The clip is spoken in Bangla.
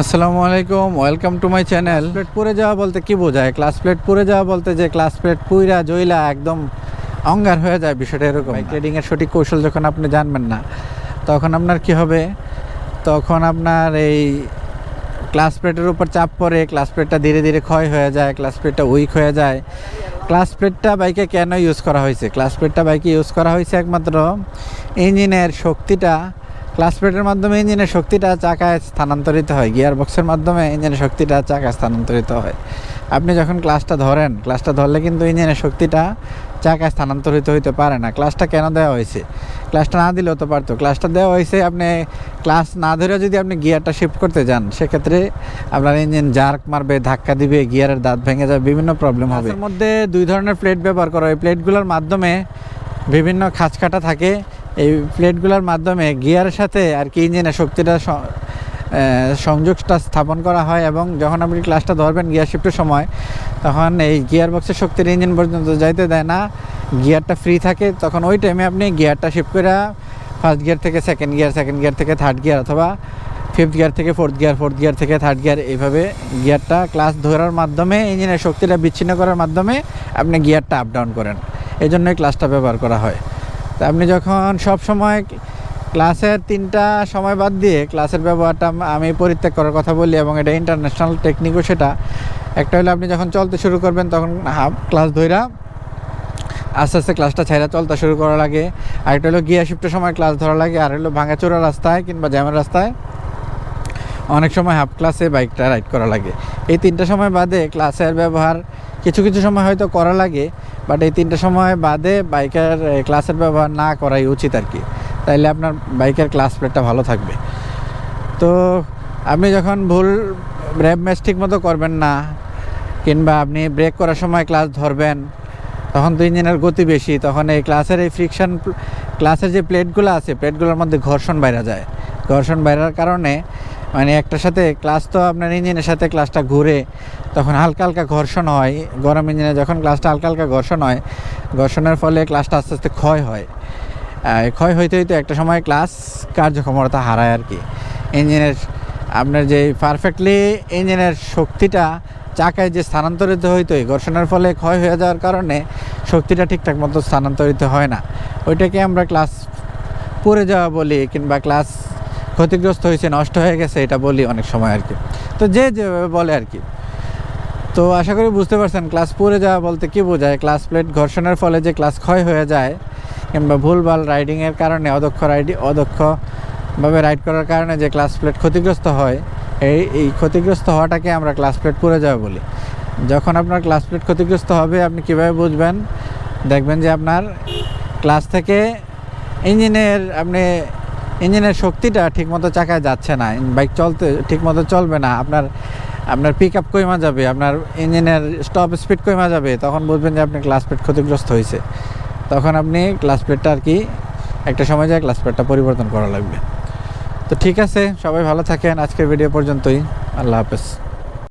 আসসালামু আলাইকুম welcome to my channel plate পরে যাওয়া বলতে কি বোঝায়? ক্লাস প্লেট পরে যাওয়া বলতে যে ক্লাস প্লেট পুইরা জইলা একদম অঙ্গার হয়ে যায় বিষয়টা এরকম। বাইক রাইডিংয়ের সঠিক কৌশল যখন আপনি জানবেন না তখন আপনার কি হবে? তখন আপনার এই ক্লাস প্লেটের উপর চাপ পড়ে ক্লাস প্লেটটা ধীরে ধীরে ক্ষয় হয়ে যায় ক্লাস প্লেটটা উইক হয়ে যায়। ক্লাস প্লেটটা বাইকে কেন ইউজ করা হয়েছে? ক্লাস প্লেটটা বাইকে ইউজ করা হয়েছে একমাত্র ইঞ্জিনের শক্তিটা ক্লাস প্লেটের মাধ্যমে ইঞ্জিনের শক্তিটা চাকায় স্থানান্তরিত হয় গিয়ার বক্সের মাধ্যমে ইঞ্জিনের শক্তিটা চাকায় স্থানান্তরিত হয়। আপনি যখন ক্লাসটা ধরেন, ক্লাসটা ধরলে কিন্তু ইঞ্জিনের শক্তিটা চাকায় স্থানান্তরিত হইতে পারে না। ক্লাসটা কেন দেওয়া হয়েছে? ক্লাসটা না দিলেও তো পারতো। ক্লাসটা দেওয়া হয়েছে, আপনি ক্লাস না ধরে যদি আপনি গিয়ারটা শিফট করতে যান, সেক্ষেত্রে আপনার ইঞ্জিন জার্ক মারবে, ধাক্কা দিবে, গিয়ারের দাঁত ভেঙে যাবে, বিভিন্ন প্রবলেম হবে। এর মধ্যে দুই ধরনের প্লেট ব্যবহার করা হয়। প্লেটগুলোর মাধ্যমে বিভিন্ন খাঁচ কাটা থাকে এই প্লেটগুলোর মাধ্যমে গিয়ারের সাথে আর কি ইঞ্জিনের শক্তিটা সংযোগটা স্থাপন করা হয় এবং যখন আপনি ক্লাসটা ধরবেন গিয়ার শিফটের সময়, তখন এই গিয়ার বক্সের শক্তির ইঞ্জিন পর্যন্ত যাইতে দেয় না, গিয়ারটা ফ্রি থাকে, তখন ওই টাইমে আপনি গিয়ারটা শিফট করে ফার্স্ট গিয়ার থেকে সেকেন্ড গিয়ার সেকেন্ড গিয়ার থেকে থার্ড গিয়ার অথবা ফিফথ গিয়ার থেকে ফোর্থ গিয়ার ফোর্থ গিয়ার থেকে থার্ড গিয়ার এইভাবে গিয়ারটা ক্লাস ধরার মাধ্যমে, ইঞ্জিনের শক্তিটা বিচ্ছিন্ন করার মাধ্যমে আপনি গিয়ারটা আপ ডাউন করেন। এই জন্যই ক্লাসটা ব্যবহার করা হয়। তা আপনি যখন সব সময় ক্লাসের তিনটা সময় বাদ দিয়ে ক্লাসের ব্যবহারটা আমি পরিত্যাগ করার কথা বলি এবং এটা ইন্টারন্যাশনাল টেকনিকও সেটা, একটা হলো আপনি যখন চলতে শুরু করবেন তখন হাফ ক্লাস ধইরা আস্তে আস্তে ক্লাসটা ছাইরা চলতে শুরু করা লাগে। আর একটা হলো গিয়ার শিফটের সময় ক্লাস ধরা লাগে। আর হলো ভাঙাচোরা রাস্তায় কিংবা জ্যামের রাস্তায় অনেক সময় হাফ ক্লাসে বাইকটা রাইড করা লাগে। এই তিনটা সময় বাদে ক্লাসের ব্যবহার কিছু কিছু সময় হয়তো করা লাগে বাট এই তিনটা সময় বাদে বাইকের ক্লাসের ব্যবহার না করাই উচিত আর কি। তাইলে আপনার বাইকের ক্লাস প্লেটটা ভালো থাকবে। তো আপনি যখন ভুল র্যাপ ম্যাচ ঠিক মতো করবেন না, কিংবা আপনি ব্রেক করার সময় ক্লাস ধরবেন, তখন তো ইঞ্জিনের গতি বেশি, তখন এই ক্লাসের এই ফ্রিকশন ক্লাসের যে প্লেটগুলো আছে প্লেটগুলোর মধ্যে ঘর্ষণ বাইরে যায়। ঘর্ষণ বাইরার কারণে মানে একটার সাথে ক্লাস তো আপনার ইঞ্জিনের সাথে ক্লাসটা ঘুরে তখন হালকা হালকা ঘর্ষণ হয়। গরম ইঞ্জিনে যখন ক্লাসটা হালকা হালকা ঘর্ষণ হয়, ঘর্ষণের ফলে ক্লাসটা আস্তে আস্তে ক্ষয় হয়। ক্ষয় হইতে হইতে একটা সময় ক্লাস কার্যক্ষমতা হারায় আর কি। ইঞ্জিনের আপনার যে পারফেক্টলি ইঞ্জিনের শক্তিটা চাকায় যে স্থানান্তরিত হইতো এই ঘর্ষণের ফলে ক্ষয় হয়ে যাওয়ার কারণে শক্তিটা ঠিকঠাক মতো স্থানান্তরিত হয় না। ওইটাকে আমরা ক্লাস পড়ে যাওয়া বলি কিংবা ক্লাস ক্ষতিগ্রস্ত হয়েছে, নষ্ট হয়ে গেছে, এটা বলি অনেক সময় আর কি। তো যে যেভাবে বলে আর কি। তো আশা করি বুঝতে পারছেন ক্লাস পড়ে যাওয়া বলতে কি বোঝায় ক্লাস প্লেট ঘর্ষণের ফলে যে ক্লাস ক্ষয় হয়ে যায় কিংবা ভুলভাল রাইডিংয়ের কারণে, অদক্ষ রাইডিং অদক্ষভাবে রাইড করার কারণে যে ক্লাস প্লেট ক্ষতিগ্রস্ত হয়, এই এই ক্ষতিগ্রস্ত হওয়াটাকে আমরা ক্লাস প্লেট পড়ে যাওয়া বলি। যখন আপনার ক্লাস প্লেট ক্ষতিগ্রস্ত হবে, আপনি কীভাবে বুঝবেন? দেখবেন যে আপনার ক্লাস থেকে ইঞ্জিনের আপনি ইঞ্জিনের শক্তিটা ঠিকমতো চাকায় যাচ্ছে না বাইক চলতে ঠিকমতো চলবে না, আপনার আপনার পিক আপ কইমা যাবে, আপনার ইঞ্জিনের স্টপ স্পিড কমা যাবে, তখন বুঝবেন যে আপনি ক্লাস প্লেট ক্ষতিগ্রস্ত হয়েছে তখন আপনি ক্লাস প্লেটটা আর কি একটা সময় যায় ক্লাস প্লেটটা পরিবর্তন করা লাগবে। তো ঠিক আছে, সবাই ভালো থাকেন, আজকের ভিডিও পর্যন্তই, আল্লাহ হাফেজ।